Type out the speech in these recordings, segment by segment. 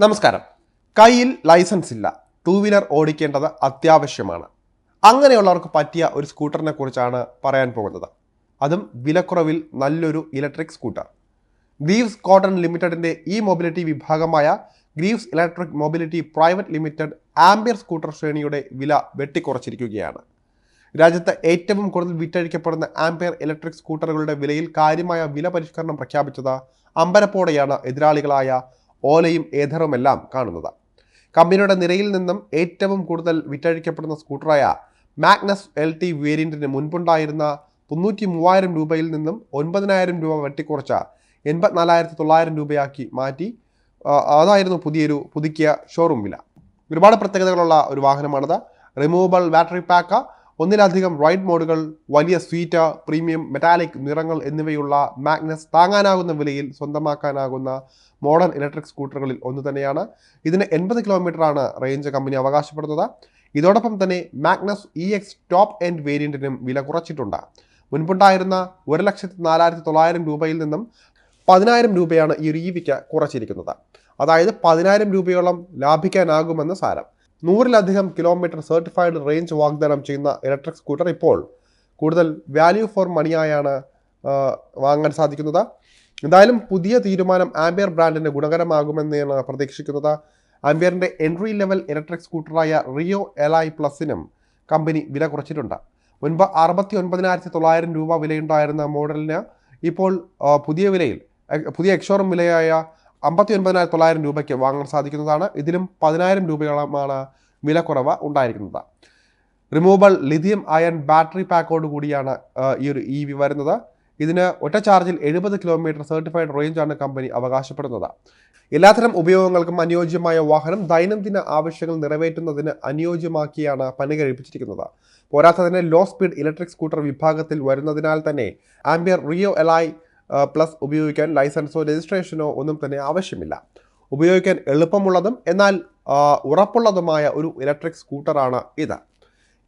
നമസ്കാരം. കയ്യിൽ ലൈസൻസ് ഇല്ല. ടൂ വീലർ ഓടിക്കേണ്ടത് അത്യാവശ്യമാണ്. അങ്ങനെയുള്ളവർക്ക് പറ്റിയ ഒരു സ്കൂട്ടറിനെ കുറിച്ചാണ് പറയാൻ പോകുന്നത്. അതും വിലക്കുറവിൽ നല്ലൊരു ഇലക്ട്രിക് സ്കൂട്ടർ ഗ്രീവ്സ് കോട്ടൺ ലിമിറ്റഡിന്റെ ഈ മൊബിലിറ്റി വിഭാഗമായ Greaves electric mobility private limited Ampere scooter ശ്രേണിയുടെ വില വെട്ടിക്കുറച്ചിരിക്കുകയാണ്. രാജ്യത്ത് ഏറ്റവും കൂടുതൽ വിറ്റഴിക്കപ്പെടുന്ന ആംപിയർ ഇലക്ട്രിക് സ്കൂട്ടറുകളുടെ വിലയിൽ കാര്യമായ വില പരിഷ്കരണം പ്രഖ്യാപിച്ചത് അമ്പരപ്പോടെയാണ് എതിരാളികളായ ഓലയും ഏഥറുമെല്ലാം കാണുന്നത്. കമ്പനിയുടെ നിരയിൽ നിന്നും ഏറ്റവും കൂടുതൽ വിറ്റഴിക്കപ്പെടുന്ന സ്കൂട്ടറായ മാഗ്നസ് എൽ ടി വേരിയന്റിന് മുൻപുണ്ടായിരുന്ന തൊണ്ണൂറ്റി മൂവായിരം രൂപയിൽ നിന്നും ഒൻപതിനായിരം രൂപ വെട്ടിക്കുറച്ച എൺപത്തിനാലായിരത്തി തൊള്ളായിരം രൂപയാക്കി മാറ്റി അതായിരുന്നു പുതിയൊരു പുതുക്കിയ ഷോറൂം വില. ഒരുപാട് പ്രത്യേകതകളുള്ള ഒരു വാഹനമാണിത്. റിമൂവബിൾ ബാറ്ററി പാക്ക് ഒന്നിലധികം റൈഡ് മോഡുകൾ വലിയ സ്വീറ്റ് പ്രീമിയം മെറ്റാലിക് നിറങ്ങൾ എന്നിവയുള്ള മാഗ്നസ് താങ്ങാനാകുന്ന വിലയിൽ സ്വന്തമാക്കാനാകുന്ന മോഡേൺ ഇലക്ട്രിക് സ്കൂട്ടറുകളിൽ ഒന്ന് തന്നെയാണ്. ഇതിന് എൺപത് ആണ് റേഞ്ച് കമ്പനി അവകാശപ്പെടുന്നത്. ഇതോടൊപ്പം തന്നെ Magnus E X top end വേരിയന്റിനും വില കുറച്ചിട്ടുണ്ട്. മുൻപുണ്ടായിരുന്ന ഒരു ലക്ഷത്തി നാലായിരത്തി തൊള്ളായിരം രൂപയിൽ നിന്നും പതിനായിരം രൂപയാണ് ഈ ഒരു ഇ വിക്ക് കുറച്ചിരിക്കുന്നത്. അതായത് പതിനായിരം രൂപയോളം ലാഭിക്കാനാകുമെന്ന് സാരം. നൂറിലധികം കിലോമീറ്റർ സർട്ടിഫൈഡ് റേഞ്ച് വാഗ്ദാനം ചെയ്യുന്ന ഇലക്ട്രിക് സ്കൂട്ടർ ഇപ്പോൾ കൂടുതൽ വാല്യൂ ഫോർ മണിയായാണ് വാങ്ങാൻ സാധിക്കുന്നത്. എന്തായാലും പുതിയ തീരുമാനം ആംബിയർ ബ്രാൻഡിന് ഗുണകരമാകുമെന്നാണ് പ്രതീക്ഷിക്കുന്നത്. ആംബിയറിന്റെ എൻട്രി ലെവൽ ഇലക്ട്രിക് സ്കൂട്ടറായ റിയോ എലൈ പ്ലസിനും കമ്പനി വില കുറച്ചിട്ടുണ്ട്. മുൻപ് അറുപത്തി ഒൻപതിനായിരത്തി തൊള്ളായിരം രൂപ വിലയുണ്ടായിരുന്ന മോഡലിന് ഇപ്പോൾ പുതിയ വിലയിൽ പുതിയ എക്സോറും വിലയായ അമ്പത്തി ഒൻപതിനായിരത്തി തൊള്ളായിരം രൂപയ്ക്ക് വാങ്ങാൻ സാധിക്കുന്നതാണ്. ഇതിലും പതിനായിരം രൂപയോളമാണ് വിലക്കുറവ് ഉണ്ടായിരിക്കുന്നത്. റിമൂവബിൾ ലിഥിയം അയൺ ബാറ്ററി പാക്കോട് കൂടിയാണ് ഈ ഒരു ഇ വി വരുന്നത്. ഇതിന് ഒറ്റ ചാർജിൽ എഴുപത് കിലോമീറ്റർ സർട്ടിഫൈഡ് റേഞ്ചാണ് കമ്പനി അവകാശപ്പെടുന്നത്. എല്ലാത്തരം ഉപയോഗങ്ങൾക്കും അനുയോജ്യമായ വാഹനം ദൈനംദിന ആവശ്യങ്ങൾ നിറവേറ്റുന്നതിന് അനുയോജ്യമാക്കിയാണ് പണി കഴിപ്പിച്ചിരിക്കുന്നത്. പോരാത്തതിന് ലോ സ്പീഡ് ഇലക്ട്രിക് സ്കൂട്ടർ വിഭാഗത്തിൽ വരുന്നതിനാൽ തന്നെ ആംബിയർ റിയോ എലൈ പ്ലസ് ഉപയോഗിക്കാൻ ലൈസൻസോ രജിസ്ട്രേഷനോ ഒന്നും തന്നെ ആവശ്യമില്ല. ഉപയോഗിക്കാൻ എളുപ്പമുള്ളതും എന്നാൽ ഉറപ്പുള്ളതുമായ ഒരു ഇലക്ട്രിക് സ്കൂട്ടറാണ് ഇത്.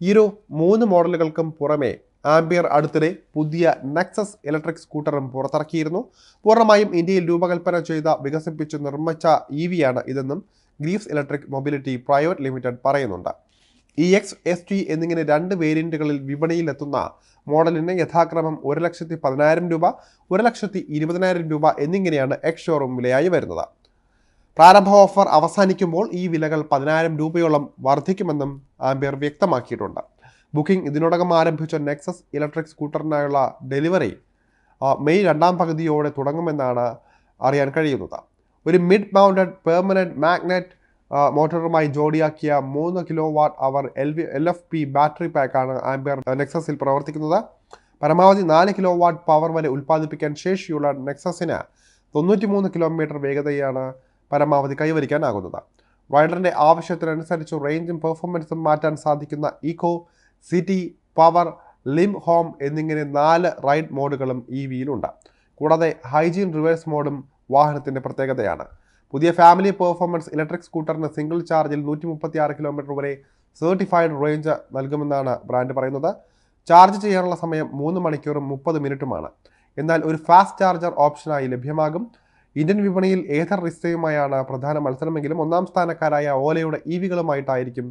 ഈ ഒരു മൂന്ന് മോഡലുകൾക്കും പുറമെ ആംബിയർ അടുത്തിടെ പുതിയ നെക്സസ് ഇലക്ട്രിക് സ്കൂട്ടറും പുറത്തിറക്കിയിരുന്നു. പൂർണമായും ഇന്ത്യയിൽ രൂപകൽപ്പന ചെയ്ത വികസിപ്പിച്ച് നിർമ്മിച്ച ഇ വിയാണ് ഇതെന്നും Greaves electric mobility private limited പറയുന്നുണ്ട്. ഇ എക്സ് എസ് ടി എന്നിങ്ങനെ രണ്ട് വേരിയന്റുകളിൽ വിപണിയിലെത്തുന്ന മോഡലിന് യഥാക്രമം ഒരു ലക്ഷത്തി പതിനായിരം രൂപ ഒരു ലക്ഷത്തി ഇരുപതിനായിരം രൂപ എന്നിങ്ങനെയാണ് എക്സ് ഷോറൂം വിലയായി വരുന്നത്. പ്രാരംഭ ഓഫർ അവസാനിക്കുമ്പോൾ ഈ വിലകൾ പതിനായിരം രൂപയോളം വർദ്ധിക്കുമെന്നും ആംബിയർ വ്യക്തമാക്കിയിട്ടുണ്ട്. ബുക്കിംഗ് ഇതിനോടകം ആരംഭിച്ച നെക്സസ് ഇലക്ട്രിക് സ്കൂട്ടറിനായുള്ള ഡെലിവറി മെയ് രണ്ടാം പകുതിയോടെ തുടങ്ങുമെന്നാണ് അറിയാൻ കഴിയുന്നത്. ഒരു മിഡ് മൗണ്ടഡ് പെർമനന്റ് മാഗ്നറ്റ് മോട്ടോറുമായി ജോഡിയാക്കിയ മൂന്ന് kilowatt hour L V L F P battery പാക്കാണ് ആംബിയർ നെക്സസിൽ പ്രവർത്തിക്കുന്നത്. പരമാവധി നാല് കിലോ വാട്ട് പവർ വരെ ഉൽപ്പാദിപ്പിക്കാൻ ശേഷിയുള്ള നെക്സസിന് തൊണ്ണൂറ്റിമൂന്ന് കിലോമീറ്റർ വേഗതയാണ് പരമാവധി കൈവരിക്കാനാകുന്നത്. റൈഡറിന്റെ ആവശ്യത്തിനനുസരിച്ച് റേഞ്ചും പെർഫോമൻസും മാറ്റാൻ സാധിക്കുന്ന eco city power limp home എന്നിങ്ങനെ നാല് റൈഡ് മോഡുകളും ഇ വിയിലുണ്ട് കൂടാതെ ഹൈജീൻ റിവേഴ്സ് മോഡും വാഹനത്തിന്റെ പ്രത്യേകതയാണ്. പുതിയ ഫാമിലി പെർഫോമൻസ് ഇലക്ട്രിക് സ്കൂട്ടറിന് സിംഗിൾ ചാർജിൽ നൂറ്റി മുപ്പത്തി ആറ് കിലോമീറ്റർ വരെ സർട്ടിഫൈഡ് റേഞ്ച് നൽകുമെന്നാണ് ബ്രാൻഡ് പറയുന്നത്. ചാർജ് ചെയ്യാനുള്ള സമയം മൂന്ന് മണിക്കൂറും മുപ്പത് മിനിറ്റുമാണ്. എന്നാൽ ഒരു ഫാസ്റ്റ് ചാർജർ ഓപ്ഷനായി ലഭ്യമാകും. ഇന്ത്യൻ വിപണിയിൽ ഏതർ റിസ്റ്റയുമായാണ് പ്രധാന മത്സരമെങ്കിലും ഒന്നാം സ്ഥാനക്കാരായ ഓലയുടെ ഇ വികളുമായിട്ടായിരിക്കും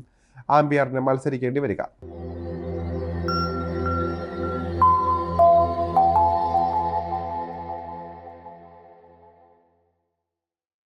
ആംബിയറിന് മത്സരിക്കേണ്ടി വരിക.